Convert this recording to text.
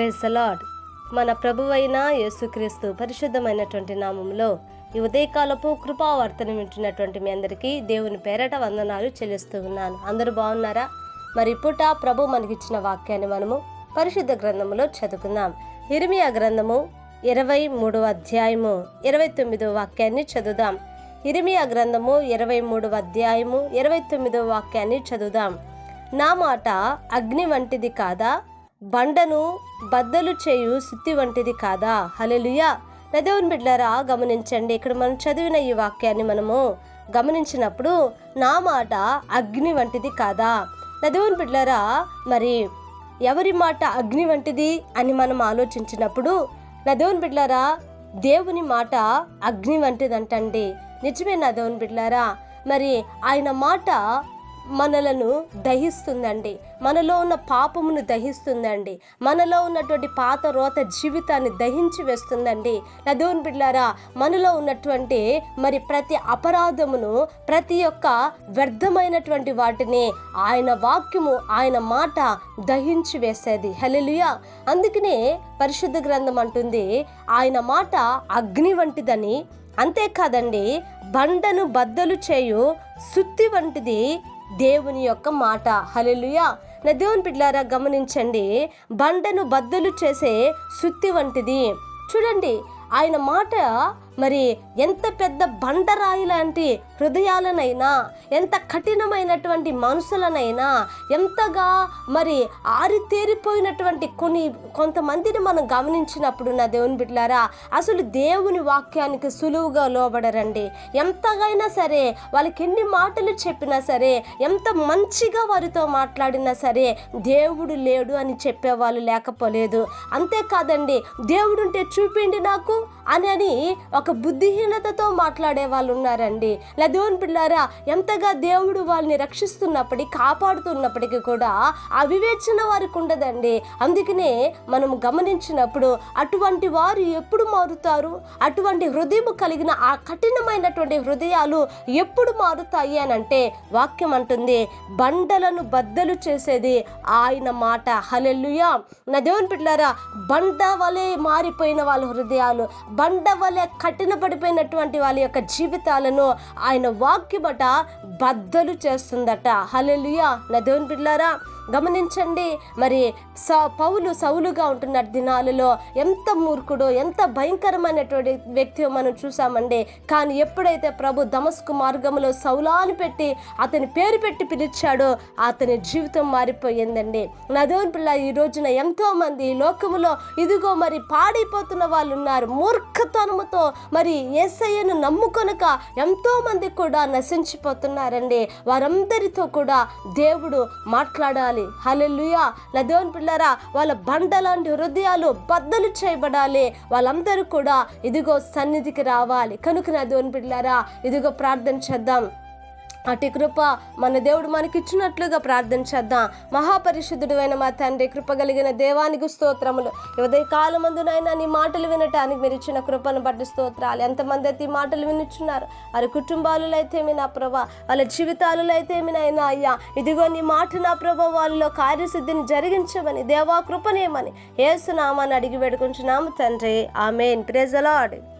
Praise lord మన ప్రభువైన యేసుక్రీస్తు పరిశుద్ధమైనటువంటి నామంలో ఈ ఉదయకాలపు కృపావార్తను వింటున్నటువంటి మీ అందరికీ దేవుని పేరట వందనాలు చెల్లిస్తూ ఉన్నాను. అందరూ బాగున్నారా? మరి పూట ప్రభు మనకిచ్చిన వాక్యాన్ని మనము పరిశుద్ధ గ్రంథములో చదువుకుందాం. ఇరిమియా గ్రంథము ఇరవై మూడవ అధ్యాయము ఇరవై తొమ్మిదవ వాక్యాన్ని చదువుదాం. ఇరిమియా గ్రంథము ఇరవై మూడవ అధ్యాయము ఇరవై తొమ్మిదవ వాక్యాన్ని చదువుదాం. నా మాట అగ్ని వంటిది కాదా? బండను బద్దలు చేయు సుత్తి వంటిది కాదా? హలెలుయా నదేవన్ బిడ్డారా గమనించండి. ఇక్కడ మనం చదివిన ఈ వాక్యాన్ని మనము గమనించినప్పుడు నా మాట అగ్ని వంటిది కాదా? నదేవుని బిడ్డారా మరి ఎవరి మాట అగ్ని వంటిది అని మనం ఆలోచించినప్పుడు నా దేవుని దేవుని మాట అగ్ని వంటిదంటండి. నిజమే నా దేవుని బిడ్లారా మరి ఆయన మాట మనలను దహిస్తుందండి. మనలో ఉన్న పాపమును దహిస్తుందండి. మనలో ఉన్నటువంటి పాత రోత జీవితాన్ని దహించి వేస్తుందండి. నా దేవుని బిడ్లారా మనలో ఉన్నటువంటి మరి ప్రతి అపరాధమును ప్రతి ఒక్క వ్యర్థమైనటువంటి వాటిని ఆయన వాక్యము ఆయన మాట దహించి వేసేది. హలెలుయా అందుకనే పరిశుద్ధ గ్రంథం అంటుంది ఆయన మాట అగ్ని వంటిదని. అంతేకాదండి బండను బద్దలు చేయు సుత్తి వంటిది దేవుని యొక్క మాట. హలెలుయా నా దేవుని బిడ్లారా గమనించండి. బండను బద్దలు చేసే సుత్తి వంటిది. చూడండి ఆయన మాట మరి ఎంత పెద్ద బండరాయి లాంటి హృదయాలనైనా ఎంత కఠినమైనటువంటి మనసులనైనా ఎంతగా మరి ఆరితేరిపోయినటువంటి కొన్ని కొంతమందిని మనం గమనించినప్పుడు నా దేవుని బిడ్లారా అసలు దేవుని వాక్యానికి సులువుగా లోబడరండి. ఎంతగైనా సరే వాళ్ళకి ఎన్ని మాటలు చెప్పినా సరే ఎంత మంచిగా వారితో మాట్లాడినా సరే దేవుడు లేడు అని చెప్పేవాళ్ళు లేకపోలేదు. అంతేకాదండి దేవుడుంటే చూపిండి నాకు అని అని ఒక బుద్ధిహీనతతో మాట్లాడే వాళ్ళు ఉన్నారండి లదోన్ పిల్లారా ఎంతగా దేవుడు వాళ్ళని రక్షిస్తున్నప్పటికీ కాపాడుతున్నప్పటికీ కూడా ఆ వివేచన వారికి ఉండదండి. అందుకనే మనం గమనించినప్పుడు అటువంటి వారు ఎప్పుడు మారుతారు? అటువంటి హృదయం కలిగిన ఆ కఠినమైనటువంటి హృదయాలు ఎప్పుడు మారుతాయి అని అంటే వాక్యం అంటుంది బండలను బద్దలు చేసేది ఆయన మాట. హలెల్లుయా. నా దేవుని పిల్లారా బండ వలె మారిపోయిన వాళ్ళ హృదయాలు బండ వలె కఠినపడిపోయినటువంటి వాళ్ళ యొక్క జీవితాలను ఆయన వాక్యమట బద్దలు చేస్తుందట. హలెలుయా నా దేవుని పిల్లారా గమనించండి. మరి స పౌలు సౌలుగా ఉంటున్న దినాలలో ఎంత మూర్ఖుడో ఎంత భయంకరమైనటువంటి వ్యక్తి మనం చూసామండి. కానీ ఎప్పుడైతే ప్రభు దమస్కు మార్గంలో సౌలాను పెట్టి అతని పేరు పెట్టి పిలిచాడో అతని జీవితం మారిపోయిందండి. నా పిల్ల ఈ రోజున ఎంతో మంది లోకములో ఇదిగో మరి పాడైపోతున్న వాళ్ళు ఉన్నారు. మూర్ఖతనముతో మరి ఏసయ్యను నమ్ముకొనక ఎంతో మంది కూడా నశించిపోతున్నారండి. వారందరితో కూడా దేవుడు మాట్లాడాలి. హలెలుయా నా దేవుని పిల్లరా వాళ్ళ బండ లాంటి హృదయాలు బద్దలు చేయబడాలి. వాళ్ళందరూ కూడా ఇదిగో సన్నిధికి రావాలి. కనుక నా దేవుని పిల్లరా ఇదిగో ప్రార్థన చేద్దాం. అటు కృప మన దేవుడు మనకిచ్చినట్లుగా ప్రార్థన చేద్దాం. మహాపరిశుద్ధుడు అయిన మా తండ్రి కృప కలిగిన దేవానికి స్తోత్రములు. ఉదయ కాలమందునైనా నీ మాటలు వినటానికి మీరు ఇచ్చిన కృపను బట్టి స్తోత్రాలు. ఎంతమంది అయితే ఈ మాటలు వినిచ్చున్నారు వారి కుటుంబాలలో అయితే మీ నా ప్రభా వాళ్ళ జీవితాలలో అయితే మీ నాయన అయ్యా. ఇదిగో నీ మాట నా ప్రభా వాళ్ళలో కార్యసిద్ధిని జరిగించమని దేవా కృపనేమని ఏసునామాని అడిగి వేడుకుంటున్నాము తండ్రి. ఆమెన్. ప్రెజలాడ్